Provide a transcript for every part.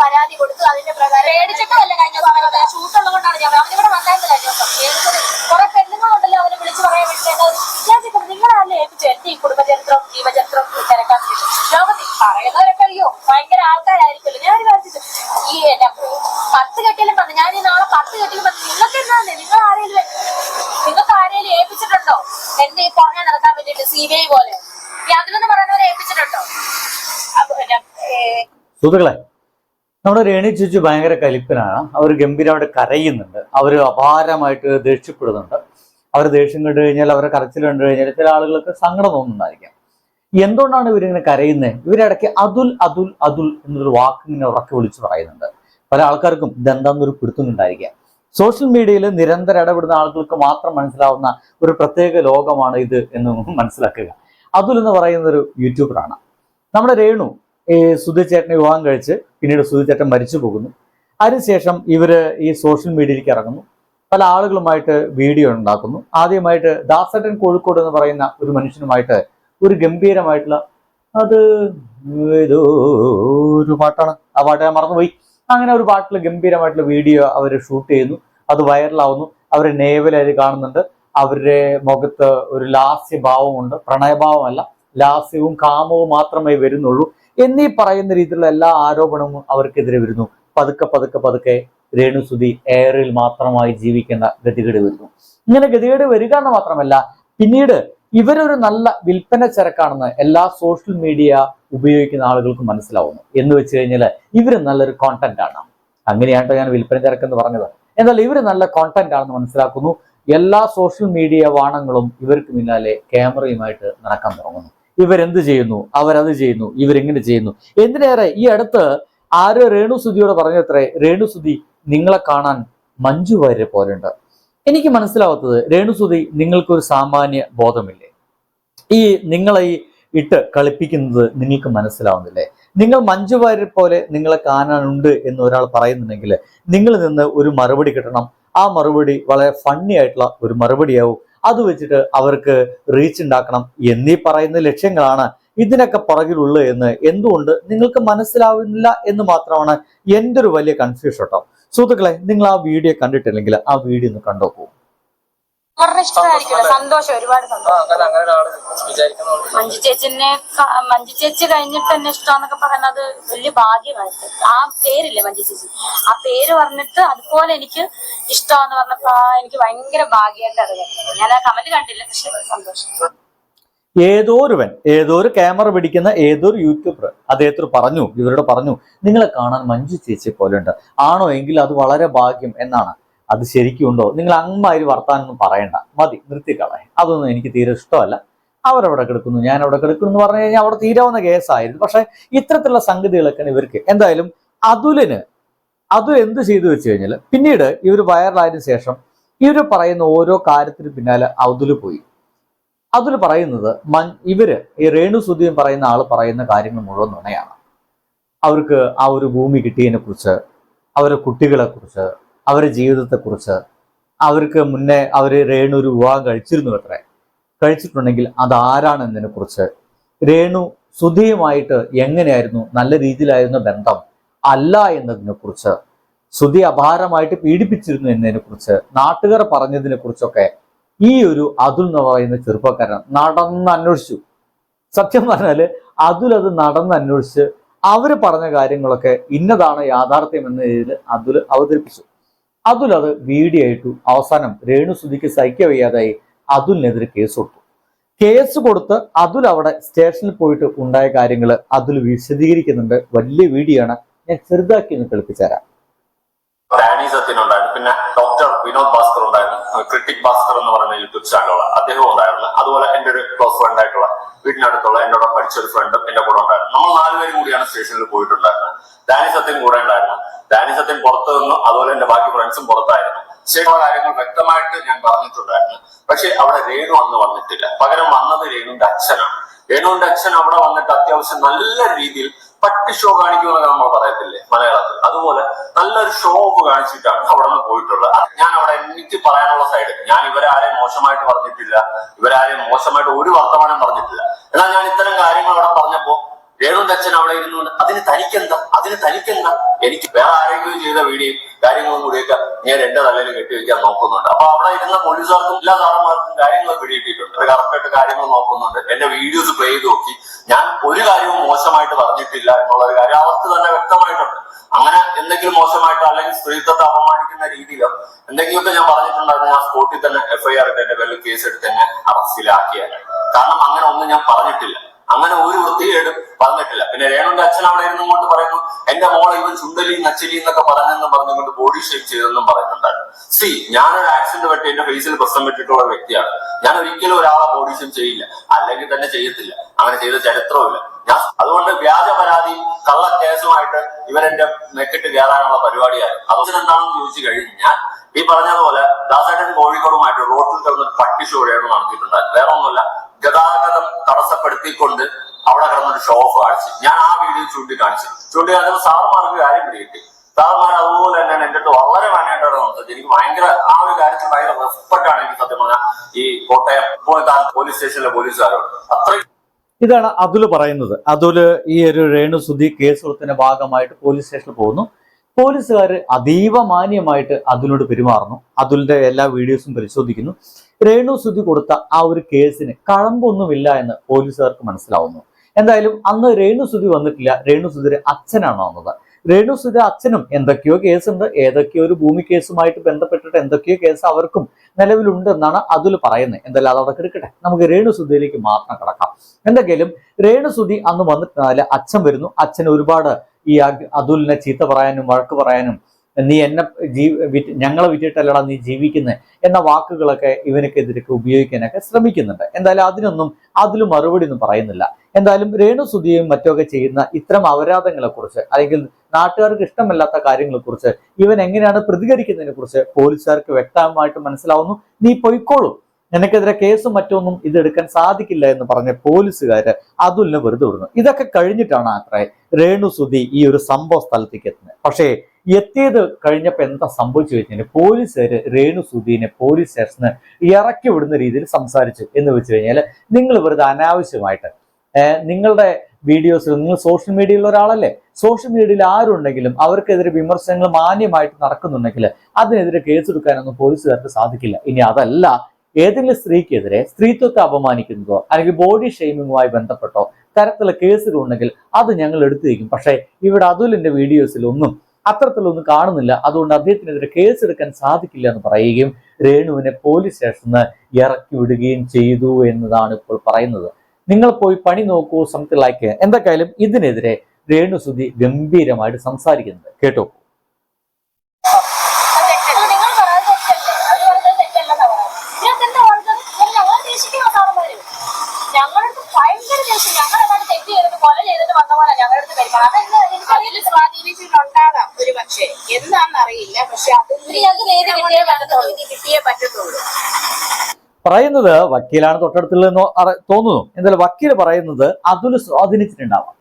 പരാതി കൊടുത്തു. അതിന്റെ പ്രകാരം പേടിച്ചിട്ടുമല്ല കഴിഞ്ഞ അവരത് ഷൂട്ടുള്ളത് കൊണ്ടാണ് ഞാൻ അവനിവിടെ വന്നായിരുന്നു കഴിഞ്ഞ ദിവസം. കുറെ പെണ്ണുങ്ങളുണ്ടല്ലോ അവനെ വിളിച്ചു പറയാൻ വേണ്ടിയിട്ട് ഞാൻ ചിത്രം നിങ്ങളാല്ലേ ഏൽപ്പിച്ചു എന്റെ ഈ കുടുംബചരിത്രം ജീവചരിത്രം തിരക്കാൻ ലോകത്തിൽ പറയുന്നവരൊക്കെ അയ്യോ ഭയങ്കര ആൾക്കാരായിരിക്കുമല്ലോ. ഞാൻ വിചാരിച്ചു ഈ എന്റെ പത്ത് കെട്ടിലും പറഞ്ഞു ഞാൻ ഈ നാളെ പത്ത് കെട്ടിലും നിങ്ങൾക്ക് എന്താന്നേ? നിങ്ങൾ ആരെങ്കിലും നിങ്ങൾക്ക് ആരെങ്കിലും ഏൽപ്പിച്ചിട്ടുണ്ടോ? എന്റെ ഈ പുറകെ നടക്കാൻ വേണ്ടിയിട്ട് സി ബി ഐ പോലെ. അതിലൊന്ന് പറയുന്നവരെ ഏൽപ്പിച്ചിട്ടുണ്ടോ? സുഹൃത്തുക്കളെ നമ്മുടെ രേണി ചേച്ചി ഭയങ്കര കലിപ്പനാണ്. അവർ ഗംഭീരമായിട്ട് കരയുന്നുണ്ട്. അവർ അപാരമായിട്ട് ദേഷ്യപ്പെടുന്നുണ്ട്. അവർ ദേഷ്യം കണ്ടു കഴിഞ്ഞാൽ അവരെ കരച്ചിൽ കണ്ടു കഴിഞ്ഞാൽ ചില ആളുകൾക്ക് സങ്കടം തോന്നുന്നുണ്ടായിരിക്കാം. എന്തുകൊണ്ടാണ് ഇവരിങ്ങനെ കരയുന്നത് ഇവരിടയ്ക്ക് അതുൽ അതുൽ അതുൽ എന്നൊരു വാക്ക് ഇങ്ങനെ ഉറക്കി വിളിച്ച് പറയുന്നുണ്ട്. പല ആൾക്കാർക്കും ഇതെന്താന്നൊരു പിടുത്തുന്നുണ്ടായിരിക്കാം സോഷ്യൽ മീഡിയയിൽ നിരന്തരം ഇടപെടുന്ന ആളുകൾക്ക് മാത്രം മനസ്സിലാവുന്ന ഒരു പ്രത്യേക ലോകമാണ് ഇത് എന്ന് മനസ്സിലാക്കുക. അതുൽ എന്ന് പറയുന്ന ഒരു യൂട്യൂബറാണ്. നമ്മുടെ രേണു ഈ സുധി ചേട്ടനെ വിവാഹം കഴിച്ച് പിന്നീട് സുധി ചേട്ടൻ മരിച്ചു പോകുന്നു. അതിനുശേഷം ഇവർ ഈ സോഷ്യൽ മീഡിയയിലേക്ക് ഇറങ്ങുന്നു. പല ആളുകളുമായിട്ട് വീഡിയോ ഉണ്ടാക്കുന്നു. ആദ്യമായിട്ട് ദാസേട്ടൻ കോഴിക്കോട് എന്ന് പറയുന്ന ഒരു മനുഷ്യനുമായിട്ട് ഒരു ഗംഭീരമായിട്ടുള്ള അത് ഏതോ ഒരു പാട്ടാണ്. ആ പാട്ട് ഞാൻ മറന്നുപോയി. അങ്ങനെ ഒരു പാട്ടിൽ ഗംഭീരമായിട്ടുള്ള വീഡിയോ അവർ ഷൂട്ട് ചെയ്യുന്നു. അത് വൈറലാവുന്നു. അവരെ നേവലായി കാണുന്നുണ്ട്. അവരുടെ മുഖത്ത് ഒരു ലാസ്യഭാവമുണ്ട്. പ്രണയഭാവമല്ല. ലാസ്യവും കാമവും മാത്രമേ വരുന്നുള്ളൂ. എന്നീ പറയുന്ന രീതിയിലുള്ള എല്ലാ ആരോപണവും അവർക്കെതിരെ വരുന്നു. പതുക്കെ പതുക്കെ പതുക്കെ രേണുസുതി എയറിൽ മാത്രമായി ജീവിക്കേണ്ട ഗതികേട് വരുന്നു. ഇങ്ങനെ ഗതികേട് വരിക എന്ന് മാത്രമല്ല പിന്നീട് ഇവരൊരു നല്ല വിൽപ്പന ചരക്കാണെന്ന് എല്ലാ സോഷ്യൽ മീഡിയ ഉപയോഗിക്കുന്ന ആളുകൾക്ക് മനസ്സിലാവുന്നു. എന്ന് വെച്ച് കഴിഞ്ഞാൽ ഇവർ നല്ലൊരു കോണ്ടന്റ് ആണ്. അങ്ങനെയാണ് ഞാൻ വിൽപ്പന ചരക്ക് എന്ന് പറഞ്ഞത്. എന്നാൽ ഇവർ നല്ല കോണ്ടന്റ് ആണെന്ന് മനസ്സിലാക്കുന്നു. എല്ലാ സോഷ്യൽ മീഡിയ വാണങ്ങളും ഇവർക്ക് പിന്നാലെ ക്യാമറയുമായിട്ട് നടക്കാൻ തുടങ്ങുന്നു. ഇവരെന്ത് ചെയ്യുന്നു? അവരത് ചെയ്യുന്നു. ഇവരെങ്ങനെ ചെയ്യുന്നു. എന്തിനേറെ ഈ അടുത്ത് ആരോ രേണുസുതിയോട് പറഞ്ഞത്രേ രേണു സുധി നിങ്ങളെ കാണാൻ മഞ്ജു വാര്യരെ പോലെയുണ്ട്. എനിക്ക് മനസ്സിലാവാത്തത് രേണു രേണുസുതി നിങ്ങൾക്കൊരു സാമാന്യ ബോധമില്ലേ? ഈ നിങ്ങളെ ഈ ഇട്ട് കളിപ്പിക്കുന്നത് നിങ്ങൾക്ക് മനസ്സിലാവുന്നില്ലേ? നിങ്ങൾ മഞ്ജു വാര്യരെ പോലെ നിങ്ങളെ കാണാനുണ്ട് എന്ന് ഒരാൾ പറയുന്നുണ്ടെങ്കിൽ നിങ്ങൾ നിന്ന് ഒരു മറുപടി കിട്ടണം. ആ മറുപടി വളരെ ഫണ്ണി ആയിട്ടുള്ള ഒരു മറുപടിയാവും അത് വെച്ചിട്ട് അവർക്ക് റീച്ച് ഉണ്ടാക്കണം എന്നീ പറയുന്ന ലക്ഷ്യങ്ങളാണ് ഇതിനൊക്കെ പുറകിലുള്ളത് എന്ന് എന്തുകൊണ്ട് നിങ്ങൾക്ക് മനസ്സിലാവുന്നില്ല എന്ന് മാത്രമാണ് എന്റെ ഒരു വലിയ കൺഫ്യൂഷൻ കേട്ടോ സുഹൃത്തുക്കളെ നിങ്ങൾ ആ വീഡിയോ കണ്ടിട്ടില്ലെങ്കിൽ ആ വീഡിയോ ഒന്ന് ഇഷ്ടമായിരിക്കുമല്ലോ സന്തോഷം. ഒരുപാട് സന്തോഷം. മഞ്ജു ചേച്ചിനെ മഞ്ജു ചേച്ചി കഴിഞ്ഞിട്ട് എന്നെ ഇഷ്ടമെന്നൊക്കെ പറയുന്നത് വലിയ ഭാഗ്യമായിട്ട് ആ പേരില്ലേ മഞ്ജു ചേച്ചി? ആ പേര് പറഞ്ഞിട്ട് അതുപോലെ എനിക്ക് ഇഷ്ടമെന്ന് പറഞ്ഞപ്പോ എനിക്ക് ഭയങ്കര ഭാഗ്യമായിട്ട് അറിയാം ഞാൻ ആ കമന്റ് കണ്ടില്ല പക്ഷെ സന്തോഷം. ഏതോ ഒരുവൻ ഏതോ ഒരു ക്യാമറ പിടിക്കുന്ന ഏതോ ഒരു യൂട്യൂബർ അദ്ദേഹത്തോട് പറഞ്ഞു ഇവരോട് പറഞ്ഞു നിങ്ങളെ കാണാൻ മഞ്ജു ചേച്ചി ഉണ്ട് ആണോ എങ്കിൽ അത് വളരെ ഭാഗ്യം എന്നാണ്. അത് ശരിക്കും ഉണ്ടോ? നിങ്ങൾ അങ്ങമാതിരി വർത്താനൊന്നും പറയണ്ട. മതി നിർത്തിക്കളെ അതൊന്നും എനിക്ക് തീരെ ഇഷ്ടമല്ല. അവരവിടെ കിടക്കുന്നു ഞാൻ അവിടെ കിടക്കുന്നു എന്ന് പറഞ്ഞു കഴിഞ്ഞാൽ അവിടെ തീരാവുന്ന കേസായിരുന്നു. പക്ഷെ ഇത്തരത്തിലുള്ള സംഗതികളൊക്കെയാണ് ഇവർക്ക്. എന്തായാലും അതുലിന് അതുൽ എന്ത് ചെയ്തു വെച്ച് കഴിഞ്ഞാൽ പിന്നീട് ഇവർ വൈറലായതിനു ശേഷം ഇവർ പറയുന്ന ഓരോ കാര്യത്തിന് പിന്നാലെ അതുൽ പോയി. അതിൽ പറയുന്നത് മൻ ഇവർ ഈ രേണു സുധീൻ പറയുന്ന ആൾ പറയുന്ന കാര്യങ്ങൾ മുഴുവൻ നുണയാണ്. അവർക്ക് ആ ഒരു ഭൂമി കിട്ടിയതിനെ കുറിച്ച് അവരുടെ കുട്ടികളെ കുറിച്ച് അവരുടെ ജീവിതത്തെക്കുറിച്ച് അവർക്ക് മുന്നേ അവർ രേണു ഒരു വിവാഹം കഴിച്ചിരുന്നു അത്രേ. കഴിച്ചിട്ടുണ്ടെങ്കിൽ അതാരാണെന്നതിനെ കുറിച്ച് രേണു സുധിയുമായിട്ട് എങ്ങനെയായിരുന്നു? നല്ല രീതിയിലായിരുന്ന ബന്ധം അല്ല എന്നതിനെക്കുറിച്ച് സുധി അപാരമായിട്ട് പീഡിപ്പിച്ചിരുന്നു എന്നതിനെക്കുറിച്ച് നാട്ടുകാർ പറഞ്ഞതിനെക്കുറിച്ചൊക്കെ ഈ ഒരു അതുൽ എന്ന് പറയുന്ന ചെറുപ്പക്കാരൻ നടന്ന് അന്വേഷിച്ചു. സത്യം പറഞ്ഞാൽ അതുൽ അത് നടന്ന് അന്വേഷിച്ച് അവർ പറഞ്ഞ കാര്യങ്ങളൊക്കെ ഇന്നതാണ് യാഥാർത്ഥ്യം എന്ന രീതിയിൽ അതുൽ അവതരിപ്പിച്ചു. അതുൽ അത് വീഡിയോ ആയിട്ടു അവസാനം രേണു സുധിക്ക് സഹിക്ക വയ്യാതായി അതുലിനെതിരെ കേസ് കൊടുത്തു. കേസ് കൊടുത്ത് അതുൽ അവിടെ സ്റ്റേഷനിൽ പോയിട്ട് ഉണ്ടായ കാര്യങ്ങൾ അതുൽ വിശദീകരിക്കുന്നുണ്ട്. വലിയ വീഡിയോ ആണ് ഞാൻ ചെറുതാക്കി ഒന്ന് കളിപ്പിച്ചു തരാം പിന്നെ ഡോക്ടർ വിനോദ് ഭാസ്കർ ഉണ്ടായിരുന്നു. ക്രിട്ടിക് ഭാസ്കർ എന്ന് പറയുന്ന യൂട്യൂബ് ചാനലുള്ള അദ്ദേഹം ഉണ്ടായിരുന്നു അതുപോലെ എന്റെ ഒരു ക്ലോസ് ഫ്രണ്ട് ആയിട്ടുള്ള വീടിനടുത്തുള്ള എന്നോട് പഠിച്ച ഒരു ഫ്രണ്ടും എന്റെ കൂടെ ഉണ്ടായിരുന്നു. നമ്മൾ നാലുപേരും കൂടിയാണ് സ്റ്റേഷനിൽ പോയിട്ടുണ്ടായിരുന്നത്. ഡാനി സത്യൻ കൂടെ ഉണ്ടായിരുന്നു. ഡാനി സത്യൻ പുറത്തു നിന്നു അതുപോലെ എന്റെ ബാക്കി ഫ്രണ്ട്സും പുറത്തായിരുന്നു. ശരിയുള്ള കാര്യങ്ങൾ വ്യക്തമായിട്ട് ഞാൻ പറഞ്ഞിട്ടുണ്ടായിരുന്നു. പക്ഷെ അവിടെ രേണു അന്ന് വന്നിട്ടില്ല. പകരം വന്നത് രേണുവിന്റെ അച്ഛനാണ്. രേണുവിന്റെ അച്ഛൻ അവിടെ വന്നിട്ട് അത്യാവശ്യം നല്ല രീതിയിൽ പട്ടി ഷോ കാണിക്കുമെന്ന് നമ്മൾ പറയത്തില്ലേ മലയാളത്തിൽ. അതുപോലെ നല്ലൊരു ഷോ ഓഫ് കാണിച്ചിട്ടാണ് അവിടെ നിന്ന് പോയിട്ടുള്ളത്. ഞാൻ അവിടെ എനിക്ക് പറയാനുള്ള സൈഡ് ഞാൻ ഇവരാരെയും മോശമായിട്ട് പറഞ്ഞിട്ടില്ല. ഇവരാരെയും മോശമായിട്ട് ഒരു വർത്തമാനം പറഞ്ഞിട്ടില്ല. എന്നാൽ ഞാൻ ഇത്തരം കാര്യങ്ങൾ അവിടെ പറഞ്ഞപ്പോ അച്ഛൻ അവിടെ ഇരുന്നുകൊണ്ട് അതിന് തനിക്കെന്താ? അതിന് തനിക്കെന്താ? എനിക്ക് വേറെ ആരെങ്കിലും ചെയ്ത വീഡിയോ കാര്യങ്ങളും കൂടിയൊക്കെ ഞാൻ എന്റെ തലയിൽ കെട്ടിവെക്കാൻ നോക്കുന്നുണ്ട്. അപ്പൊ അവിടെ ഇരുന്ന പോലീസുകാർക്കും എല്ലാ സാറന്മാർക്കും കാര്യങ്ങൾ പിടിയിട്ടിട്ടുണ്ട് കറക്റ്റായിട്ട് കാര്യങ്ങൾ നോക്കുന്നുണ്ട്. എന്റെ വീഡിയോസ് പ്ലേ ചെയ്ത് നോക്കി. ഞാൻ ഒരു കാര്യവും മോശമായിട്ട് പറഞ്ഞിട്ടില്ല എന്നുള്ള ഒരു കാര്യം അവർക്ക് തന്നെ വ്യക്തമായിട്ടുണ്ട്. അങ്ങനെ എന്തെങ്കിലും മോശമായിട്ടോ അല്ലെങ്കിൽ സ്ത്രീത്വത്തെ അപമാനിക്കുന്ന രീതിയിലോ എന്തെങ്കിലുമൊക്കെ ഞാൻ പറഞ്ഞിട്ടുണ്ടായിരുന്നു ഞാൻ സ്പോട്ടിൽ തന്നെ എഫ്ഐആർ ഇട്ട് എന്റെ പേരിൽ കേസ് എടുത്ത് എന്നെ അറസ്റ്റിലാക്കിയാൽ കാരണം അങ്ങനെ ഒന്നും ഞാൻ പറഞ്ഞിട്ടില്ല. അങ്ങനെ ഒരു വൃത്തികേടും പറഞ്ഞിട്ടില്ല. പിന്നെ രേണുന്റെ അച്ഛൻ അവിടെ ഇരുന്നും കൊണ്ട് പറയുന്നു എന്റെ മോളെ ഇവൻ ചുണ്ടലി നച്ചലി എന്നൊക്കെ പറഞ്ഞെന്ന് പറഞ്ഞുകൊണ്ട് ബോഡി ഷേപ്പ് ചെയ്തെന്നും പറയുന്നുണ്ടായിരുന്നു സി ഞാനൊരു ആക്സിഡന്റ് എന്റെ ഫേസിൽ പ്രശ്നം വിട്ടിട്ടുള്ള വ്യക്തിയാണ്. ഞാൻ ഒരിക്കലും ഒരാളെ ബോഡി ചെയ്യില്ല. അല്ലെങ്കിൽ തന്നെ ചെയ്യത്തില്ല. അങ്ങനെ ചെയ്ത ചരിത്രവുമില്ല. ഞാൻ അതുകൊണ്ട് വ്യാജ പരാതി കള്ള കേസുമായിട്ട് ഇവരെന്റെ മെക്കിട്ട് കയറാനുള്ള പരിപാടിയായിരുന്നു. അതൊക്കെ എന്താണെന്ന് ചോദിച്ചു കഴിഞ്ഞാൽ ഈ പറഞ്ഞതുപോലെ ദാസേട്ടൻ കോഴിക്കോടുമായിട്ട് റോഡിൽ കിടന്ന് പട്ടി ഷോയാണ് നടത്തിയിട്ടുണ്ടായിരുന്നു. വേറെ ഒന്നുമില്ല ഗതാഗതം തടസ്സപ്പെടുത്തിക്കൊണ്ട് അവിടെ കിടന്നൊരു ഷോ ഓഫ് കാണിച്ചു. ഞാൻ ആ വീഡിയോ ചൂണ്ടിക്കാണിച്ചു. ചൂണ്ടിക്കാണിച്ചപ്പോൾ സാറുമാർക്ക് കാര്യം പിടികിട്ടി. സാറുമാർ അതുപോലെ തന്നെ എന്റെ അടുത്ത് വളരെ എനിക്ക് ഭയങ്കര ആ ഒരു കാര്യത്തിൽ ഭയങ്കര റെസ്പെക്ട് ആണ് എനിക്ക് സത്യം പറഞ്ഞാൽ ഈ കോട്ടയം പോലീസ് സ്റ്റേഷനിലെ പോലീസുകാരോട്. അത്രയും ഇതാണ് അതുൽ പറയുന്നത്. അതുൽ ഈ ഒരു രേണു സുധി കേസ് കൊടുത്തതിന്റെ ഭാഗമായിട്ട് പോലീസ് സ്റ്റേഷനിൽ പോകുന്നു. പോലീസുകാർ അതീവ മാന്യമായിട്ട് അതിനോട് പെരുമാറുന്നു. അതുലിന്റെ എല്ലാ വീഡിയോസും പരിശോധിക്കുന്നു. രേണു സുധി കൊടുത്ത ആ ഒരു കേസിന് കഴമ്പൊന്നുമില്ല എന്ന് പോലീസുകാർക്ക് മനസ്സിലാവുന്നു. എന്തായാലും അന്ന് രേണു സുധി വന്നിട്ടില്ല. രേണു സുധിയുടെ അച്ഛനാണ് വന്നത്. രേണു സുധി അച്ഛനും എന്തൊക്കെയോ കേസുണ്ട്. ഏതൊക്കെയോ ഒരു ഭൂമി കേസുമായിട്ട് ബന്ധപ്പെട്ടിട്ട് എന്തൊക്കെയോ കേസ് അവർക്കും നിലവിലുണ്ട് എന്നാണ് അതിൽ പറയുന്നത്. എന്തായാലും അതവിടെ കിടക്കട്ടെ നമുക്ക് രേണു സുധിയിലേക്ക് മാത്രം കിടക്കാം. എന്തെങ്കിലും രേണു സുധി അന്ന് വന്നിട്ടുണ്ടെങ്കിൽ അച്ഛൻ വരുന്നു. അച്ഛൻ ഒരുപാട് ഈ അതുലിനെ ചീത്ത പറയാനും വഴക്ക് പറയാനും നീ എന്നെ ജീ വിറ്റ് ഞങ്ങളെ വിറ്റിട്ടല്ലടാ നീ ജീവിക്കുന്നത് എന്ന വാക്കുകളൊക്കെ ഇവനക്കെതിരൊക്കെ ഉപയോഗിക്കാനൊക്കെ ശ്രമിക്കുന്നുണ്ട്. എന്തായാലും അതിനൊന്നും അതിൽ മറുപടി ഒന്നും പറയുന്നില്ല. എന്തായാലും രേണു സുധിയും മറ്റൊക്കെ ചെയ്യുന്ന ഇത്തരം അപരാധങ്ങളെക്കുറിച്ച് അല്ലെങ്കിൽ നാട്ടുകാർക്ക് ഇഷ്ടമല്ലാത്ത കാര്യങ്ങളെ കുറിച്ച് ഇവൻ എങ്ങനെയാണ് പ്രതികരിക്കുന്നതിനെ കുറിച്ച് പോലീസുകാർക്ക് വ്യക്തമായിട്ട് മനസ്സിലാവുന്നു. നീ പൊയ്ക്കോളൂ. നിനക്കെതിരെ കേസും മറ്റൊന്നും ഇതെടുക്കാൻ സാധിക്കില്ല എന്ന് പറഞ്ഞ പോലീസുകാര് അതുലിനെ വെറുതെ വിടുന്നു. ഇതൊക്കെ കഴിഞ്ഞിട്ടാണ് അത്രേ രേണു സുധി ഈ ഒരു സംഭവ സ്ഥലത്തേക്ക് എത്തുന്നത്. പക്ഷേ എത്തിയത് കഴിഞ്ഞപ്പോൾ എന്താ സംഭവിച്ചു കഴിഞ്ഞാൽ പോലീസുകാര് രേണു സുധീനെ പോലീസ് സ്റ്റേഷന് ഇറക്കി വിടുന്ന രീതിയിൽ സംസാരിച്ചു എന്ന് വെച്ച് കഴിഞ്ഞാൽ നിങ്ങൾ വെറുതെ അനാവശ്യമായിട്ട് നിങ്ങളുടെ വീഡിയോസിൽ നിങ്ങൾ സോഷ്യൽ മീഡിയയിലുള്ള ഒരാളല്ലേ? സോഷ്യൽ മീഡിയയിൽ ആരുണ്ടെങ്കിലും അവർക്കെതിരെ വിമർശനങ്ങൾ മാന്യമായിട്ട് നടക്കുന്നുണ്ടെങ്കിൽ അതിനെതിരെ കേസെടുക്കാനൊന്നും പോലീസുകാർക്ക് സാധിക്കില്ല. ഇനി അതല്ല ഏതെങ്കിലും സ്ത്രീക്കെതിരെ സ്ത്രീത്വത്തെ അപമാനിക്കുന്നതോ അല്ലെങ്കിൽ ബോഡി ഷെയ്മിങ്ങുമായി ബന്ധപ്പെട്ടോ തരത്തിലുള്ള കേസുകൾ ഉണ്ടെങ്കിൽ അത് ഞങ്ങൾ എടുത്തു വയ്ക്കും പക്ഷേ ഇവിടെ അതുലിന്റെ വീഡിയോസിലൊന്നും അത്തരത്തിലൊന്നും കാണുന്നില്ല. അതുകൊണ്ട് അദ്ദേഹത്തിനെതിരെ കേസെടുക്കാൻ സാധിക്കില്ല എന്ന് പറയുകയും രേണുവിനെ പോലീസ് സ്റ്റേഷനിൽ നിന്ന് ഇറക്കി വിടുകയും ചെയ്തു എന്നതാണ് ഇപ്പോൾ പറയുന്നത്. നിങ്ങൾ പോയി പണി നോക്കൂ സംതിങ് ലൈക്ക് എന്തൊക്കെയായാലും ഇതിനെതിരെ രേണു സുധി ഗംഭീരമായിട്ട് സംസാരിക്കുന്നത് കേട്ടോ? ഒരു പക്ഷേ എന്താണെന്നറിയില്ല പക്ഷെ അത് കിട്ടിയേ പറ്റത്തുള്ളൂ. പറയുന്നത് വക്കീലാണ് തൊട്ടടുത്തുള്ളതെന്ന് തോന്നുന്നു. എന്നാൽ വക്കീൽ പറയുന്നത് അതുൽ സ്വാധീനിച്ചിട്ടുണ്ടാവാം.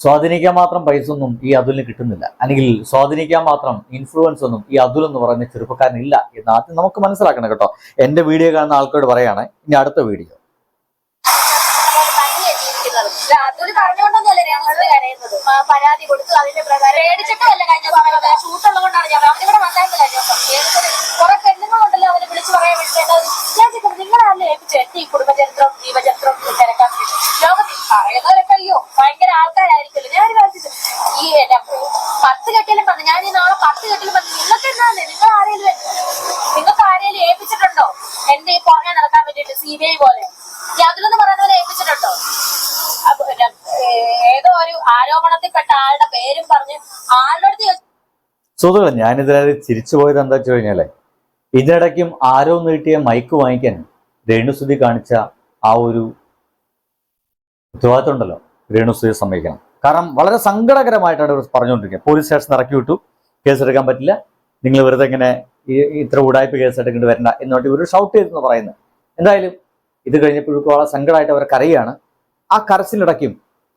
സ്വാധീനിക്കാൻ മാത്രം പൈസ ഒന്നും ഈ അതുലിന് കിട്ടുന്നില്ല. അല്ലെങ്കിൽ സ്വാധീനിക്കാൻ മാത്രം ഇൻഫ്ലുവൻസ് ഒന്നും ഈ അതുൽ എന്ന് പറയുന്ന ചെറുപ്പക്കാരനില്ല എന്ന് ആദ്യം നമുക്ക് മനസ്സിലാക്കണം കേട്ടോ. എന്റെ വീഡിയോ കാണുന്ന ആൾക്കാരോട് പറയാണ് ഇനി അടുത്ത വീഡിയോ. പരാതി കൊടുത്തു അതിന്റെ പ്രകാരം. കഴിഞ്ഞ സമയത്ത് ഷൂട്ടുള്ളത് കൊണ്ടാണ് ഞാൻ കുറെ ഈ കുടുംബചരിത്രം ജീവചരിത്രം തിരക്കാൻ ലോകത്തിൽ പറയുന്നവരൊക്കെ അയ്യോ ഭയങ്കര ആൾക്കാരായിരിക്കില്ല ഞാൻ ഒരു കാര്യം ഈ പത്ത് കെട്ടിലും പറഞ്ഞു ഞാൻ ഈ നാളെ പത്ത് കെട്ടിലും പറഞ്ഞു നിങ്ങൾക്ക് എന്താണ് നിങ്ങൾ ആരെങ്കിലും നിങ്ങൾക്ക് ആരെങ്കിലും ഏൽപ്പിച്ചിട്ടുണ്ടോ? എന്റെ ഈ പുറകെ നടക്കാൻ വേണ്ടിയിട്ട് സി ബി ഐ പോലെ? അതിലൊന്നും പറയുന്നവരെ ഏൽപ്പിച്ചിട്ടുണ്ടോ? ഏതോ ഒരു ആരോപണത്തിൽപ്പെട്ട ആളുടെ പേരും പറഞ്ഞ് ആളുടെ സുഹൃത്തുക്കളെ ഞാനിതിനകത്ത് ചിരിച്ചു പോയത് എന്താ വെച്ച് കഴിഞ്ഞാലേ ഇതിനിടയ്ക്കും ആരോ നീട്ടിയ മൈക്ക് വാങ്ങിക്കാൻ രേണുസുതി കാണിച്ച ആ ഒരു ഉത്തരവാദിത്വം ഉണ്ടല്ലോ. രേണുസുതി സമ്മതിക്കണം. കാരണം വളരെ സങ്കടകരമായിട്ടാണ് ഇവർ പറഞ്ഞുകൊണ്ടിരിക്കുന്നത് പോലീസ് സ്റ്റേഷൻ ഇറക്കി വിട്ടു. കേസെടുക്കാൻ പറ്റില്ല. നിങ്ങൾ വെറുതെ ഇങ്ങനെ ഇത്ര ഉടായ്പ കേസെടുക്കേണ്ടി വരണ്ട എന്നോട്ട് ഇവർ ഷൗട്ട് ചെയ്തെന്ന് പറയുന്നത്. എന്തായാലും ഇത് കഴിഞ്ഞപ്പോഴേക്കും വളരെ സങ്കടമായിട്ട് അവർ കരയാണ്. ആ കരച്ചിലിടയ്ക്കും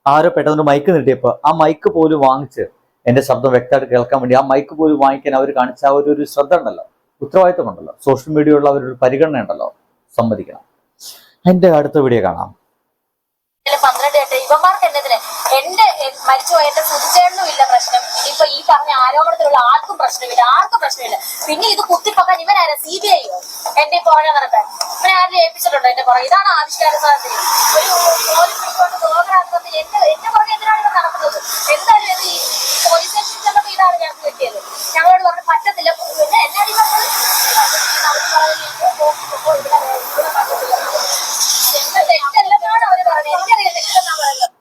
ആരോ പെട്ടെന്ന് മൈക്ക് നീട്ടിയപ്പോൾ ആ മൈക്ക് പോലും വാങ്ങിച്ച് എന്റെ ശബ്ദം വ്യക്തമായിട്ട് കേൾക്കാൻ വേണ്ടി ആ മൈക്ക് പോലും വാങ്ങിക്കാൻ അവർ കാണിച്ച ആ ഒരു ശ്രദ്ധ ഉണ്ടല്ലോ. ഉത്തരവാദിത്വം ഉണ്ടല്ലോ. സോഷ്യൽ മീഡിയയുള്ള അവരൊരു പരിഗണന ഉണ്ടല്ലോ സമ്മതിക്കണം. എന്റെ അടുത്ത വീഡിയോ കാണാം. "ഇതിൽ പന്ത്രണ്ട് കെട്ട് ഇവന്മാർക്ക് പറയുന്നതിന് എന്റെ എ- മരിച്ചുപോയ എന്റെ സുധിച്ചേട്ടനും ഇല്ല പ്രശ്നം. ഈ പറഞ്ഞ ആർക്കും പ്രശ്നമില്ല. ആർക്കും പ്രശ്നമില്ല. പിന്നെ ഇത് ഇതാണ് ഒരു ഞങ്ങളോട് പറഞ്ഞു പറ്റത്തില്ല. പിന്നെ നമുക്ക് പറയുന്നത് നോക്കിപ്പോ ഇവിടെ ഇവിടെ പറ്റത്തില്ല എന്റെ തെറ്റല്ലെന്നാണ് അവർ പറഞ്ഞത് എനിക്കറിയാം തെറ്റെന്നാ പറയുന്നത്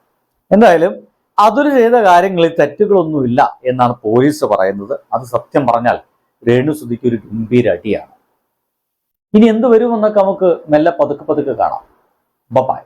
എന്തായാലും അതൊരു ചെയ്ത കാര്യങ്ങളിൽ തെറ്റുകളൊന്നുമില്ല എന്നാണ് പോലീസ് പറയുന്നത്. അത് സത്യം പറഞ്ഞാൽ രേണുസുതിക്ക് ഒരു ഗംഭീര അടിയാണ്. ഇനി എന്ത് വരുമെന്നൊക്കെ നമുക്ക് മെല്ലെ പതുക്കെ പതുക്കെ കാണാം. ബൈ